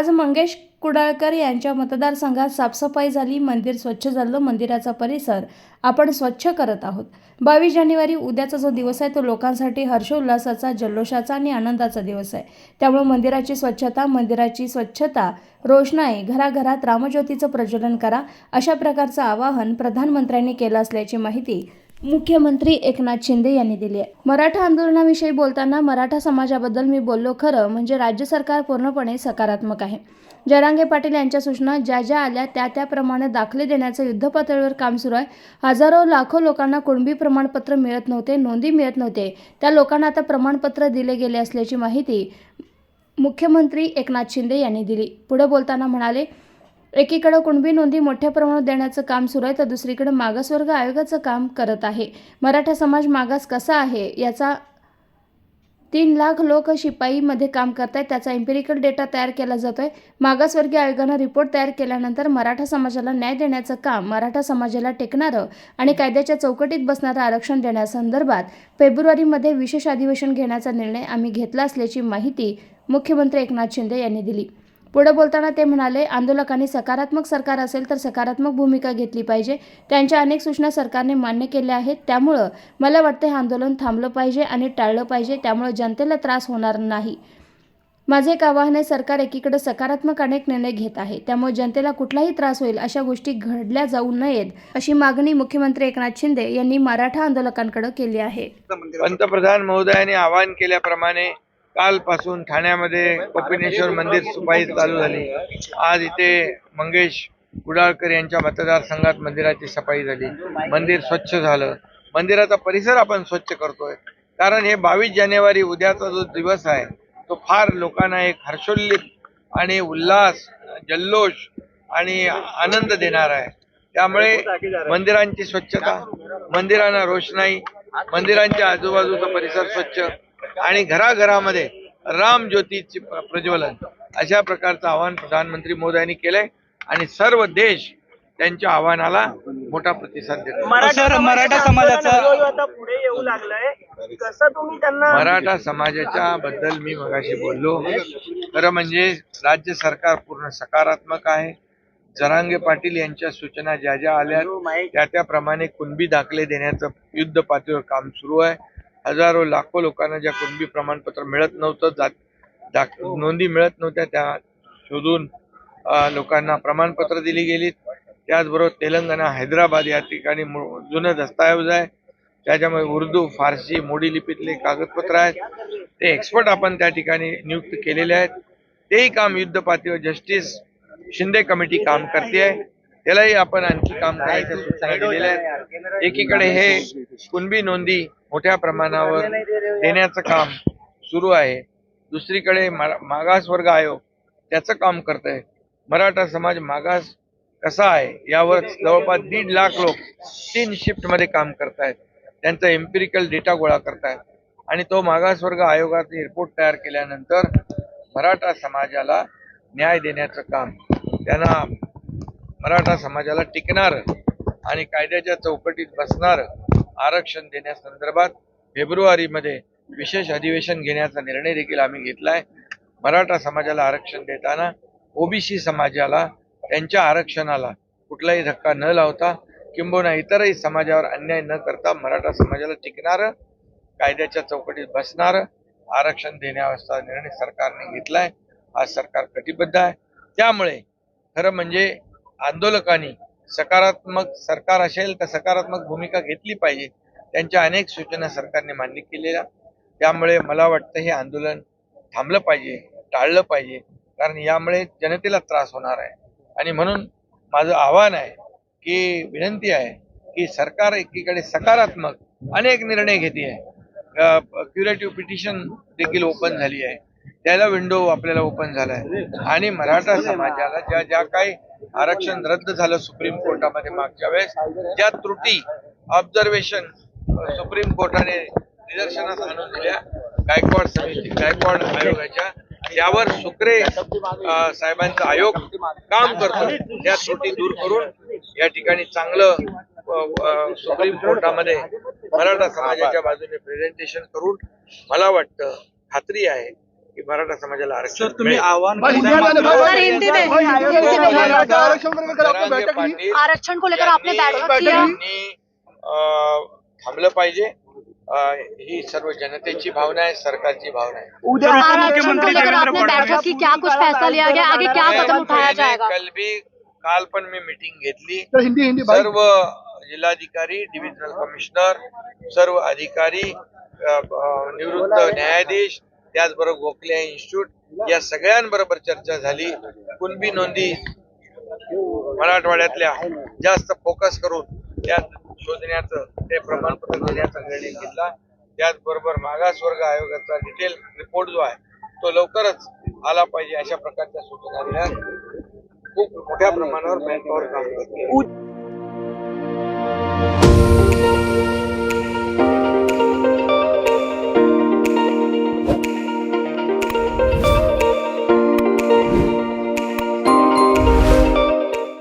आज मंगेश कुडाळकर यांच्या मतदारसंघात साफसफाई झाली मंदिर स्वच्छ झालं मंदिराचा परिसर आपण स्वच्छ करत आहोत. बावीस जानेवारी उद्याचा जो दिवस आहे तो लोकांसाठी हर्षोल्लासाचा जल्लोषाचा आणि आनंदाचा दिवस आहे. त्यामुळे मंदिराची स्वच्छता मंदिराची स्वच्छता रोषणाई घराघरात रामज्योतीचं प्रज्वलन करा अशा प्रकारचं आवाहन प्रधानमंत्र्यांनी केलं असल्याची माहिती मुख्यमंत्री एकनाथ शिंदे यांनी दिली आहे. मराठा आंदोलनाविषयी बोलताना मराठा समाजाबद्दल मी बोललो खरं म्हणजे राज्य सरकार पूर्णपणे सकारात्मक आहे. जरांगे पाटील यांच्या सूचना ज्या ज्या आल्या त्या त्याप्रमाणे दाखले देण्याचं युद्धपातळीवर काम सुरू आहे. हजारो लाखो लोकांना कुणबी प्रमाणपत्र मिळत नव्हते नोंदी मिळत नव्हते. त्या लोकांना आता प्रमाणपत्र दिले गेले असल्याची माहिती मुख्यमंत्री एकनाथ शिंदे यांनी दिली. पुढे बोलताना म्हणाले एकीकडे कुणबी नोंदी मोठ्या प्रमाणात देण्याचं काम सुरू आहे तर दुसरीकडे मागासवर्ग आयोगाचं काम करत आहे. मराठा समाज मागास कसा आहे याचा तीन लाख लोक शिपाईमध्ये काम करत आहेत त्याचा एम्पिरिकल डेटा तयार केला जातोय. मागासवर्गीय आयोगानं रिपोर्ट तयार केल्यानंतर मराठा समाजाला न्याय देण्याचं काम मराठा समाजाला टेकणारं आणि कायद्याच्या चौकटीत बसणारं आरक्षण देण्यासंदर्भात फेब्रुवारीमध्ये विशेष अधिवेशन घेण्याचा निर्णय आम्ही घेतला असल्याची माहिती मुख्यमंत्री एकनाथ शिंदे यांनी दिली. पुढे बोलताना ते म्हणाले आंदोलकांनी सकारात्मक सरकार असेल तर सकारात्मक भूमिका घेतली पाहिजे. त्यांच्या अनेक सूचना सरकारने मान्य केल्या आहेत. त्यामुळं मला वाटतं हे आंदोलन थांबलं पाहिजे आणि टाळलं पाहिजे. त्यामुळे जनतेला त्रास होणार नाही. माझे एक आवाहन आहे सरकार एकीकडे सकारात्मक अनेक निर्णय घेत आहे. त्यामुळे जनतेला कुठलाही त्रास होईल अशा गोष्टी घडल्या जाऊ नयेत अशी मागणी मुख्यमंत्री एकनाथ शिंदे यांनी मराठा आंदोलकांकडे केली आहे. पंतप्रधान महोदयांनी आवाहन केल्याप्रमाणे कालपासून ठाण्यामध्ये कपिनेश्वर मंदिर सुपाई चालू झाली. आज इथे मंगेश कुडाळकर यांच्या मतदारसंघात मंदिराची सफाई झाली. मंदिर स्वच्छ झालं. मंदिराचा परिसर आपण स्वच्छ करतोय. कारण हे बावीस जानेवारी उद्याचा जो दिवस आहे तो फार लोकांना एक हर्षोल्लित आणि उल्हास जल्लोष आणि आनंद देणार आहे. त्यामुळे मंदिरांची स्वच्छता मंदिरांना रोषणाई मंदिरांच्या आजूबाजूचा परिसर स्वच्छ आणि घराघरामध्ये राम ज्योतीचे प्र- प्रज्वलन. अशा प्रकारचं आवाहन प्रधानमंत्री मोदयांनी केलंय आणि सर्व देश त्यांच्या आव्हानाला मोठा प्रतिसाद देतो मराठा समाजाचा आता पुढे येऊ लागलाय. कसं तुम्ही त्यांना मराठा समाजाच्या बद्दल मी मगाशी बोललो. खरं म्हणजे राज्य सरकार पूर्ण सकारात्मक आहे. जरांगे पाटील यांच्या सूचना ज्या ज्या आल्या त्या त्याप्रमाणे कुणबी दाखले देण्याचं युद्ध पातळीवर काम सुरू आहे. हजारो लाखो लोकांना ज्या कुणबी प्रमाणपत्र मिळत नव्हतं जात दाख नोंदी मिळत नव्हत्या त्या शोधून लोकांना प्रमाणपत्र दिली गेली त्याचबरोबर तेलंगणा हैदराबाद या ठिकाणी जुनं दस्तऐवज आहे. त्याच्यामुळे उर्दू फारसी मोडी लिपीतले कागदपत्र आहेत. ते एक्सपर्ट आपण त्या ठिकाणी नियुक्त केलेले आहेत. तेही काम युद्ध पातळीवर जस्टिस शिंदे कमिटी काम करते आहे. त्यालाही आपण आणखी काम करायच्या सूचना दिलेल्या आहेत. एकीकडे हे कुणबी नोंदी मोठ्या प्रमाणावर देण्याचं काम सुरू आहे. दुसरीकडे मा- मागासवर्ग आयोग त्याचं काम करत आहे मराठा समाज मागास कसा आहे यावर जवळपास दीड लाख लोक तीन शिफ्टमध्ये काम करतायत. त्यांचा एम्पिरिकल डेटा गोळा करतायत. आणि तो मागासवर्ग आयोगाचा रिपोर्ट तयार केल्यानंतर मराठा समाजाला न्याय देण्याचं काम त्यांना मराठा समाजाला टिकणार आणि कायद्याच्या चौकटीत बसणार आरक्षण देण्यासंदर्भात फेब्रुवारीमध्ये विशेष अधिवेशन घेण्याचा निर्णय देखील आम्ही घेतला आहे मराठा समाजाला आरक्षण देताना ओबीसी समाजाला त्यांच्या आरक्षणाला कुठलाही धक्का न लावता किंबहुना इतरही समाजावर अन्याय न करता मराठा समाजाला टिकणारं कायद्याच्या चौकटीत बसणारं आरक्षण देण्याचा निर्णय सरकारने घेतला आहे आज सरकार कटिबद्ध आहे. त्यामुळे खरं म्हणजे आंदोलकांनी सकारात्मक सरकार असेल तर सकारात्मक भूमिका घेतली पाहिजे. त्यांच्या अनेक सूचना सरकारने मान्य केलेल्या. त्यामुळे मला वाटतं हे आंदोलन थांबलं पाहिजे टाळलं पाहिजे. कारण यामुळे जनतेला त्रास होणार आहे. आणि म्हणून माझं आव्हान आहे की विनंती आहे की सरकार एकीकडे सकारात्मक अनेक निर्णय घेते आहे. क्युरेटिव्ह पिटिशन देखील ओपन झाली आहे. त्याला विंडो आपल्याला ओपन झाला आहे. आणि मराठा समाजाला ज्या ज्या काही आरक्षण रद्द झालं सुप्रीम कोर्टामध्ये मागच्या वेळेस. ज्या त्रुटी ऑब्झर्वेशन सुप्रीम कोर्टाने निदर्शनास आणून दिल्या गायकवाड समिती गायकवाड आयोगाच्या यावर सुक्रे साहेबांचा आयोग काम करतो. या त्रुटी दूर करून या ठिकाणी चांगलं सुप्रीम कोर्टामध्ये मराठा समाजाच्या बाजूने प्रेझेंटेशन करून मला वाटतं खात्री आहे. की मराठा समाजाला आरक्षण सर तुम्ही मिळेल. आव्हान भाई, हिंदी में- भाई, में- आरक्षण को लेकर आपने जरांगे बैठक की पाटील आरक्षण को लेकर आपने यांनी- बैठक किया. यांनी, अं, थांबलं पाहिजे. अं, ही सर्व जनतेची भावना आहे सरकारची भावना आहे. उद्या आरक्षण को मुख्यमंत्री लेकर देवेंद्र आपने फडणवीस- बैठक की क्या कुछ फैसला लिया गया आगे क्या मैं- कदम उठाया मैंने जाएगा? कल भी काल पण मी मीटिंग घेतली. तो हिंदी हिंदी भाई. सर्व जिल्हाधिकारी डिव्हिजनल कमिशनर सर्व अधिकारी अ, अ, निवृत्त न्यायाधीश त्याचबरोबर गोखले इन्स्टिट्यूट या सगळ्यांबरोबर चर्चा झाली. कुणबी नोंदी मराठवाड्यातल्या जास्त फोकस करून त्या शोधण्याचं ते प्रमाणपत्र देण्याचा निर्णय घेतला. त्याचबरोबर मागासवर्ग आयोगाचा डिटेल रिपोर्ट जो आहे तो लवकरच आला पाहिजे अशा प्रकारच्या सूचना दिल्या. खूप मोठ्या प्रमाणावर मॅनपॉवर काम करते